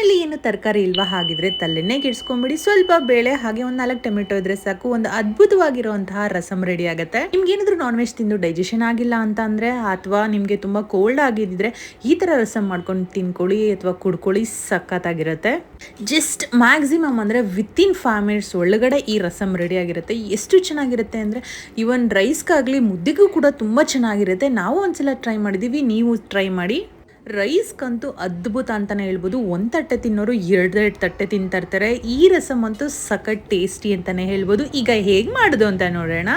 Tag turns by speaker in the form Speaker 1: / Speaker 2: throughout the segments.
Speaker 1: ಮನೇಲಿ ಏನು ತರಕಾರಿ ಇಲ್ವಾ ಹಾಗಿದ್ರೆ ತಲೆನೇ ಕೆಡ್ಸ್ಕೊಂಬಿಡಿ. ಸ್ವಲ್ಪ ಬೇಳೆ, ಹಾಗೆ ಒಂದು ನಾಲ್ಕು ಟೊಮೆಟೊ ಇದ್ರೆ ಸಾಕು. ಒಂದು ಅದ್ಭುತವಾಗಿರುವಂತಹ ರಸಂ ರೆಡಿ ಆಗುತ್ತೆ. ನಿಮ್ಗೆ ಏನಾದ್ರು ನಾನ್ ವೆಜ್ ತಿಂದು ಡೈಜೆಷನ್ ಆಗಿಲ್ಲ ಅಂತ ಅಂದ್ರೆ, ಅಥವಾ ನಿಮ್ಗೆ ತುಂಬಾ ಕೋಲ್ಡ್ ಆಗಿದ್ರೆ ಈ ತರ ರಸಂ ಮಾಡ್ಕೊಂಡು ತಿನ್ಕೊಳ್ಳಿ ಅಥವಾ ಕುಡ್ಕೊಳ್ಳಿ ಸಖತ್ತಾಗಿರುತ್ತೆ. ಜಸ್ಟ್ ಮ್ಯಾಕ್ಸಿಮಮ್ ಅಂದ್ರೆ ವಿತಿನ್ ಫೈವ್ ಮಿನಿಟ್ಸ್ ಒಳಗಡೆ ಈ ರಸಂ ರೆಡಿ ಆಗಿರುತ್ತೆ. ಎಷ್ಟು ಚೆನ್ನಾಗಿರುತ್ತೆ ಅಂದ್ರೆ ಇವನ್ ರೈಸ್ಗಾಗ್ಲಿ ಮುದ್ದೆಗೂ ಕೂಡ ತುಂಬಾ ಚೆನ್ನಾಗಿರುತ್ತೆ. ನಾವು ಒಂದ್ಸಲ ಟ್ರೈ ಮಾಡಿದೀವಿ, ನೀವು ಟ್ರೈ ಮಾಡಿ. ರೈಸ್ಗಂತೂ ಅದ್ಭುತ ಅಂತಲೇ ಹೇಳ್ಬೋದು. ಒಂದು ತಟ್ಟೆ ತಿನ್ನೋರು ಎರಡೆರಡು ತಟ್ಟೆ ತಿಂತಾ ಇರ್ತಾರೆ ಈ ರಸಮ್ ಅಂತೂ ಸಖತ್ ಟೇಸ್ಟಿ ಅಂತಲೇ ಹೇಳ್ಬೋದು. ಈಗ ಹೇಗೆ ಮಾಡೋದು ಅಂತ ನೋಡೋಣ.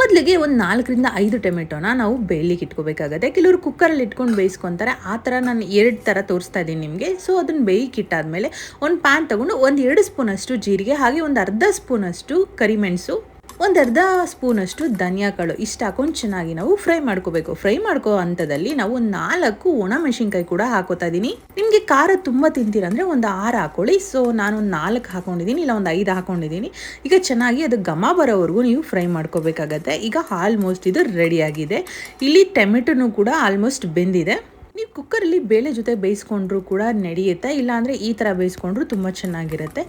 Speaker 1: ಮೊದಲಿಗೆ ಒಂದು ನಾಲ್ಕರಿಂದ ಐದು ಟೊಮೆಟೊನ ನಾವು ಬೇಯಲಿಕ್ಕೆ ಇಟ್ಕೋಬೇಕಾಗತ್ತೆ. ಕೆಲವರು ಕುಕ್ಕರಲ್ಲಿ ಇಟ್ಕೊಂಡು ಬೇಯಿಸ್ಕೊತಾರೆ. ಆ ಥರ ನಾನು ಎರಡು ಥರ ತೋರಿಸ್ತಾ ಇದ್ದೀನಿ ನಿಮಗೆ. ಸೊ ಅದನ್ನು ಬೇಯಿಕ್ಕೆ ಇಟ್ಟಾದಮೇಲೆ ಒಂದು ಪ್ಯಾನ್ ತೊಗೊಂಡು ಒಂದು ಎರಡು ಸ್ಪೂನಷ್ಟು ಜೀರಿಗೆ, ಹಾಗೆ ಒಂದು ಅರ್ಧ ಸ್ಪೂನಷ್ಟು ಕರಿಮೆಣಸು ಒಂದು ಅರ್ಧ ಸ್ಪೂನಷ್ಟು ಧನಿಯಾ ಕಾಳು ಇಷ್ಟು ಹಾಕೊಂಡು ಚೆನ್ನಾಗಿ ನಾವು ಫ್ರೈ ಮಾಡ್ಕೋಬೇಕು. ಫ್ರೈ ಮಾಡ್ಕೋ ಹಂತದಲ್ಲಿ ನಾವು ನಾಲ್ಕು ಒಣ ಮೆಣಸಿನ್ಕಾಯಿ ಕೂಡ ಹಾಕೋತಾ ಇದ್ದೀನಿ ನಿಮಗೆ ಖಾರ ತುಂಬ ತಿಂತೀರಂದ್ರೆ ಒಂದು ಆರು ಹಾಕೊಳ್ಳಿ. ಸೊ ನಾನು ನಾಲ್ಕು ಹಾಕೊಂಡಿದ್ದೀನಿ ಇಲ್ಲ ಒಂದು ಐದು ಹಾಕೊಂಡಿದ್ದೀನಿ ಈಗ ಚೆನ್ನಾಗಿ ಅದು ಘಮ ಬರೋವರೆಗೂ ನೀವು ಫ್ರೈ ಮಾಡ್ಕೋಬೇಕಾಗತ್ತೆ. ಈಗ ಆಲ್ಮೋಸ್ಟ್ ಇದು ರೆಡಿ ಆಗಿದೆ. ಇಲ್ಲಿ ಟೊಮೆಟೊನು ಕೂಡ ಆಲ್ಮೋಸ್ಟ್ ಬೆಂದಿದೆ. ನೀವು ಕುಕ್ಕರಲ್ಲಿ ಬೇಳೆ ಜೊತೆ ಬೇಯಿಸ್ಕೊಂಡ್ರು ಕೂಡ ನಡೆಯುತ್ತೆ. ಇಲ್ಲಾಂದರೆ ಈ ಥರ ಬೇಯಿಸ್ಕೊಂಡ್ರು ತುಂಬ ಚೆನ್ನಾಗಿರುತ್ತೆ.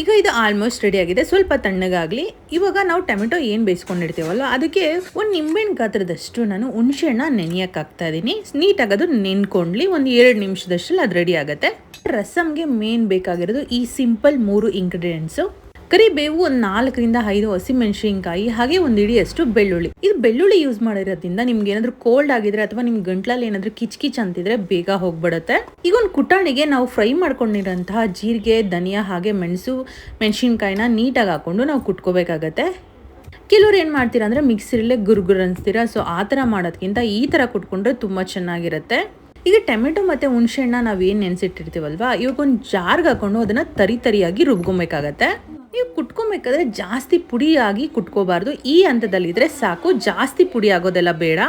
Speaker 1: ಈಗ ಇದು ಆಲ್ಮೋಸ್ಟ್ ರೆಡಿ ಆಗಿದೆ. ಸ್ವಲ್ಪ ತಣ್ಣಗಾಗಲಿ. ಇವಾಗ ನಾವು ಟೊಮೆಟೊ ಏನು ಬೇಯಿಸ್ಕೊಂಡಿರ್ತೀವಲ್ಲ ಅದಕ್ಕೆ ಒಂದು ನಿಂಬೆಹಣ್ಣು ಗಾತ್ರದಷ್ಟು ನಾನು ಹುಣಸೆಹಣ್ಣ ನೆನೆಯಕ್ಕೆ ಹಾಕ್ತಾ ಇದ್ದೀನಿ ನೀಟಾಗಿ ಅದು ನೆನ್ಕೊಂಡ್ಲಿ ಒಂದು ಎರಡು ನಿಮಿಷದಷ್ಟು ಅದು ರೆಡಿ ಆಗುತ್ತೆ. ರಸಮ್ಗೆ ಮೇನ್ ಬೇಕಾಗಿರೋದು ಈ ಸಿಂಪಲ್ ಮೂರು ಇಂಗ್ರೀಡಿಯೆಂಟ್ಸು ಕರಿಬೇವು ಒಂದು ನಾಲ್ಕರಿಂದ ಐದು ಹಸಿಮೆಣಸಿನ್ಕಾಯಿ ಹಾಗೆ ಒಂದು ಇಡಿಯಷ್ಟು ಬೆಳ್ಳುಳ್ಳಿ. ಇದು ಬೆಳ್ಳುಳ್ಳಿ ಯೂಸ್ ಮಾಡಿರೋದ್ರಿಂದ ನಿಮ್ಗೆ ಏನಾದ್ರು ಕೋಲ್ಡ್ ಆಗಿದ್ರೆ ಅಥವಾ ನಿಮ್ ಗಂಟ್ಲಲ್ಲಿ ಏನಾದ್ರು ಕಿಚ್ ಕಿಚ್ ಅಂತಿದ್ರೆ ಬೇಗ ಹೋಗ್ಬಿಡುತ್ತೆ. ಈಗ ಒಂದು ಕುಟಾಣಿಗೆ ನಾವು ಫ್ರೈ ಮಾಡ್ಕೊಂಡಿರೋಂತಹ ಜೀರಿಗೆ, ಧನಿಯಾ ಹಾಗೆ ಮೆಣಸು, ಮೆಣಸಿನ್ಕಾಯಿನ ನೀಟಾಗಿ ಹಾಕೊಂಡು ನಾವು ಕುಟ್ಕೋಬೇಕಾಗತ್ತೆ. ಕೆಲವ್ರು ಏನು ಮಾಡ್ತೀರಾ ಅಂದರೆ ಮಿಕ್ಸಿರಲ್ಲೇ ಗುರುಗುರು ಅನಿಸ್ತೀರಾ? ಸೊ ಆ ಥರ ಮಾಡೋದ್ಕಿಂತ ಈ ಥರ ಕುಟ್ಕೊಂಡ್ರೆ ತುಂಬ ಚೆನ್ನಾಗಿರುತ್ತೆ. ಈಗ ಟೊಮೆಟೊ ಮತ್ತು ಹುಣಸೆಹಣ್ಣ ನಾವು ಏನು ನೆನೆಸಿಟ್ಟಿರ್ತೀವಲ್ವಾ? ಇವಾಗ ಒಂದು ಜಾರ್ಗೆ ಹಾಕೊಂಡು ಅದನ್ನು ತರಿ ತರಿಯಾಗಿ ರುಬ್ಕೊಬೇಕಾಗತ್ತೆ. ನೀವು ಕುಟ್ಕೊಬೇಕಾದ್ರೆ ಜಾಸ್ತಿ ಪುಡಿಯಾಗಿ ಕುಟ್ಕೋಬಾರ್ದು. ಈ ಹಂತದಲ್ಲಿದ್ದರೆ ಸಾಕು. ಜಾಸ್ತಿ ಪುಡಿ ಆಗೋದೆಲ್ಲ ಬೇಡ.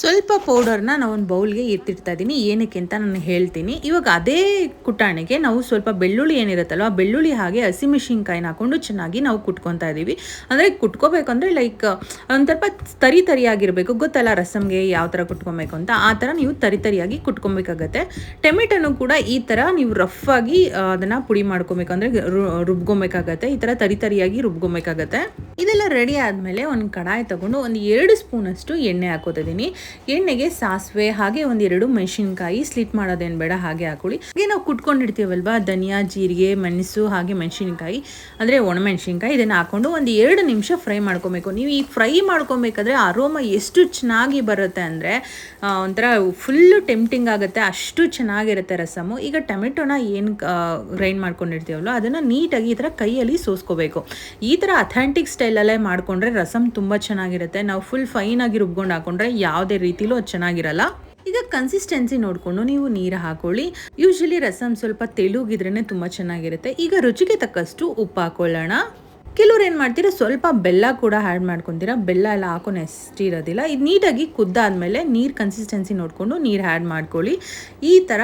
Speaker 1: ಸ್ವಲ್ಪ ಪೌಡರ್ನ ನಾವು ಒಂದು ಬೌಲ್ಗೆ ಎತ್ತಿಡ್ತಾ ಇದ್ದೀನಿ ಏನಕ್ಕೆ ಅಂತ ನಾನು ಹೇಳ್ತೀನಿ. ಇವಾಗ ಅದೇ ಕುಟಾಣಿಗೆ ನಾವು ಸ್ವಲ್ಪ ಬೆಳ್ಳುಳ್ಳಿ ಏನಿರುತ್ತಲ್ವ ಬೆಳ್ಳುಳ್ಳಿ ಹಾಗೆ ಹಸಿಮೆಣಸಿನ್ಕಾಯಿನ ಹಾಕೊಂಡು ಚೆನ್ನಾಗಿ ನಾವು ಕುಟ್ಕೊತಾ ಇದ್ದೀವಿ ಅಂದರೆ ಕುಟ್ಕೋಬೇಕಂದ್ರೆ ಲೈಕ್ ಒಂದು ಸ್ವಲ್ಪ ತರಿ ತರಿಯಾಗಿರಬೇಕು. ಗೊತ್ತಲ್ಲ ರಸಮ್ಗೆ ಯಾವ ಥರ ಕುಟ್ಕೊಬೇಕು ಅಂತ. ಆ ಥರ ನೀವು ತರಿ ತರಿಯಾಗಿ ಕುಟ್ಕೊಬೇಕಾಗತ್ತೆ. ಟೊಮೆಟೊನು ಕೂಡ ಈ ಥರ ನೀವು ರಫ್ ಆಗಿ ಅದನ್ನು ಪುಡಿ ಮಾಡ್ಕೊಬೇಕು ಅಂದರೆ ರುಬ್ಕೊಬೇಕಾಗತ್ತೆ. ಈ ಥರ ತರಿ ತರಿಯಾಗಿ ರುಬ್ಕೊಬೇಕಾಗತ್ತೆ. ಇದೆಲ್ಲ ರೆಡಿ ಆದಮೇಲೆ ಒಂದು ಕಡಾಯಿ ತಗೊಂಡು ಒಂದು ಎರಡು ಸ್ಪೂನಷ್ಟು ಎಣ್ಣೆ ಹಾಕೋತಿದ್ದೀನಿ. ಎಣ್ಣೆಗೆ ಸಾಸಿವೆ, ಹಾಗೆ ಒಂದೆರಡು ಮೆಣಸಿನ್ಕಾಯಿ ಸ್ಲಿಟ್ ಮಾಡೋದೇನು ಬೇಡ, ಹಾಗೆ ಹಾಕೊಳ್ಳಿ. ಹಾಗೆ ನಾವು ಕುಟ್ಕೊಂಡಿರ್ತೀವಲ್ವಾ, ಧನಿಯಾ, ಜೀರಿಗೆ, ಮೆಣಸು, ಹಾಗೆ ಮೆಣಸಿನ್ಕಾಯಿ. ಅಂದರೆ ಒಣಮೆಣಸಿನ್ಕಾಯಿ ಇದನ್ನು ಹಾಕೊಂಡು ಒಂದು ಎರಡು ನಿಮಿಷ ಫ್ರೈ ಮಾಡ್ಕೊಬೇಕು. ನೀವು ಈ ಫ್ರೈ ಮಾಡ್ಕೊಬೇಕಾದ್ರೆ ಅರೋಮ ಎಷ್ಟು ಚೆನ್ನಾಗಿ ಬರುತ್ತೆ ಅಂದರೆ ಒಂಥರ ಫುಲ್ಲು ಟೆಂಪ್ಟಿಂಗ್ ಆಗುತ್ತೆ, ಅಷ್ಟು ಚೆನ್ನಾಗಿರುತ್ತೆ ರಸಮು. ಈಗ ಟೊಮೆಟೊನ ಏನು ಗ್ರೈಂಡ್ ಮಾಡ್ಕೊಂಡಿರ್ತೀವಲ್ವ, ಅದನ್ನು ನೀಟಾಗಿ ಈ ಥರ ಕೈಯಲ್ಲಿ ಸೋಸ್ಕೋಬೇಕು. ಈ ಥರ ಅಥೆಂಟಿಕ್ ಸ್ಟೈಲಲ್ಲೇ ಮಾಡಿಕೊಂಡ್ರೆ ರಸಮ್ ತುಂಬ ಚೆನ್ನಾಗಿರುತ್ತೆ. ನಾವು ಫುಲ್ ಫೈನಾಗಿ ರುಬ್ಕೊಂಡು ಹಾಕೊಂಡ್ರೆ ಯಾವುದೇ ರೀತಿಲೂ ಅದು ಚೆನ್ನಾಗಿರಲ್ಲ. ಈಗ ಕನ್ಸಿಸ್ಟೆನ್ಸಿ ನೋಡಿಕೊಂಡು ನೀವು ನೀರು ಹಾಕೊಳ್ಳಿ. ಯೂಶಲಿ ರಸಮ್ ಸ್ವಲ್ಪ ತೆಳುಗಿದ್ರೇ ತುಂಬ ಚೆನ್ನಾಗಿರುತ್ತೆ. ಈಗ ರುಚಿಗೆ ತಕ್ಕಷ್ಟು ಉಪ್ಪು ಹಾಕೊಳ್ಳೋಣ. ಕೆಲವ್ರು ಏನು ಮಾಡ್ತೀರಾ, ಸ್ವಲ್ಪ ಬೆಲ್ಲ ಕೂಡ ಆ್ಯಡ್ ಮಾಡ್ಕೊತೀರಾ. ಬೆಲ್ಲ ಎಲ್ಲ ಹಾಕೋ ಇರೋದಿಲ್ಲ. ಇದು ನೀಟಾಗಿ ಕುದ್ದಾದಮೇಲೆ ನೀರು ಕನ್ಸಿಸ್ಟೆನ್ಸಿ ನೋಡಿಕೊಂಡು ನೀರು ಆ್ಯಡ್ ಮಾಡ್ಕೊಳ್ಳಿ. ಈ ಥರ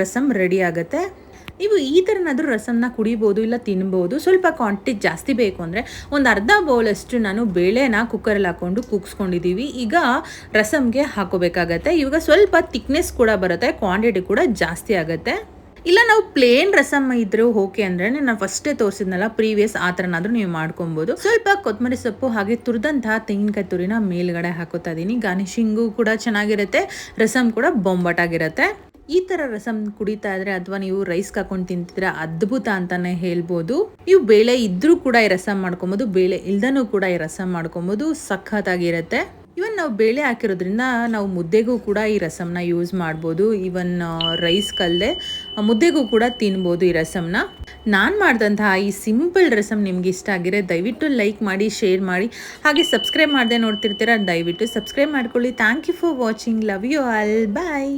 Speaker 1: ರಸಮ್ ರೆಡಿ ಆಗುತ್ತೆ. ನೀವು ಈ ಥರನಾದರೂ ರಸಮ್ನ ಕುಡಿಬೋದು ಇಲ್ಲ ತಿನ್ಬೋದು. ಸ್ವಲ್ಪ ಕ್ವಾಂಟಿಟಿ ಜಾಸ್ತಿ ಬೇಕು ಅಂದರೆ ಒಂದು ಅರ್ಧ ಬೌಲಷ್ಟು ನಾನು ಬೇಳೆನ ಕುಕ್ಕರಲ್ಲಿ ಹಾಕ್ಕೊಂಡು ಕುಗ್ಸ್ಕೊಂಡಿದ್ದೀವಿ ಈಗ ರಸಮ್ಗೆ ಹಾಕೋಬೇಕಾಗತ್ತೆ. ಇವಾಗ ಸ್ವಲ್ಪ ತಿಕ್ನೆಸ್ ಕೂಡ ಬರುತ್ತೆ ಕ್ವಾಂಟಿಟಿ ಕೂಡ ಜಾಸ್ತಿ ಆಗುತ್ತೆ. ಇಲ್ಲ ನಾವು ಪ್ಲೇನ್ ರಸಮ್ ಇದ್ರೂ ಓಕೆ ಅಂದ್ರೆ ನಾನು ಫಸ್ಟೇ ತೋರಿಸಿದ್ನಲ್ಲ ಪ್ರೀವಿಯಸ್ ಆ ಥರನಾದರೂ ನೀವು ಮಾಡ್ಕೊಬೋದು. ಸ್ವಲ್ಪ ಕೊತ್ತಂಬರಿ ಸೊಪ್ಪು ಹಾಗೆ ತುರಿದಂತಹ ತೆಂಗಿನಕಾಯಿ ತುರಿನ ಮೇಲ್ಗಡೆ ಹಾಕೋತಾ ಇದ್ದೀನಿ ಗಾರ್ನಿಶಿಂಗು ಕೂಡ ಚೆನ್ನಾಗಿರುತ್ತೆ, ರಸಮ್ ಕೂಡ ಬೊಂಬಾಟಾಗಿರುತ್ತೆ. ಈ ಥರ ರಸಂ ಕುಡಿತಾ ಇದ್ರೆ ಅಥವಾ ನೀವು ರೈಸ್ ಹಾಕೊಂಡು ತಿಂತಿದ್ರೆ ಅದ್ಭುತ ಅಂತಾನೆ ಹೇಳ್ಬೋದು. ನೀವು ಬೇಳೆ ಇದ್ರೂ ಕೂಡ ಈ ರಸಂ ಮಾಡ್ಕೊಬೋದು, ಬೇಳೆ ಇಲ್ದನೂ ಕೂಡ ಈ ರಸಮ್ ಮಾಡ್ಕೊಬೋದು, ಸಖತ್ತಾಗಿರುತ್ತೆ. ಇವನ್ ನಾವು ಬೇಳೆ ಹಾಕಿರೋದ್ರಿಂದ ನಾವು ಮುದ್ದೆಗೂ ಕೂಡ ಈ ರಸಮ್ನ ಯೂಸ್ ಮಾಡ್ಬೋದು. ಇವನ್ ರೈಸ್ ಕಲ್ಲದೆ ಮುದ್ದೆಗೂ ಕೂಡ ತಿನ್ಬೋದು ಈ ರಸಮ್ನ ನಾನು ಮಾಡಿದಂತಹ ಈ ಸಿಂಪಲ್ ರಸಂ ನಿಮ್ಗೆ ಇಷ್ಟ ಆಗಿದೆ ದಯವಿಟ್ಟು ಲೈಕ್ ಮಾಡಿ ಶೇರ್ ಮಾಡಿ. ಹಾಗೆ ಸಬ್ಸ್ಕ್ರೈಬ್ ಮಾಡದೆ ನೋಡ್ತಿರ್ತೀರ, ದಯವಿಟ್ಟು ಸಬ್ಸ್ಕ್ರೈಬ್ ಮಾಡ್ಕೊಳ್ಳಿ. Thank you for watching love you all bye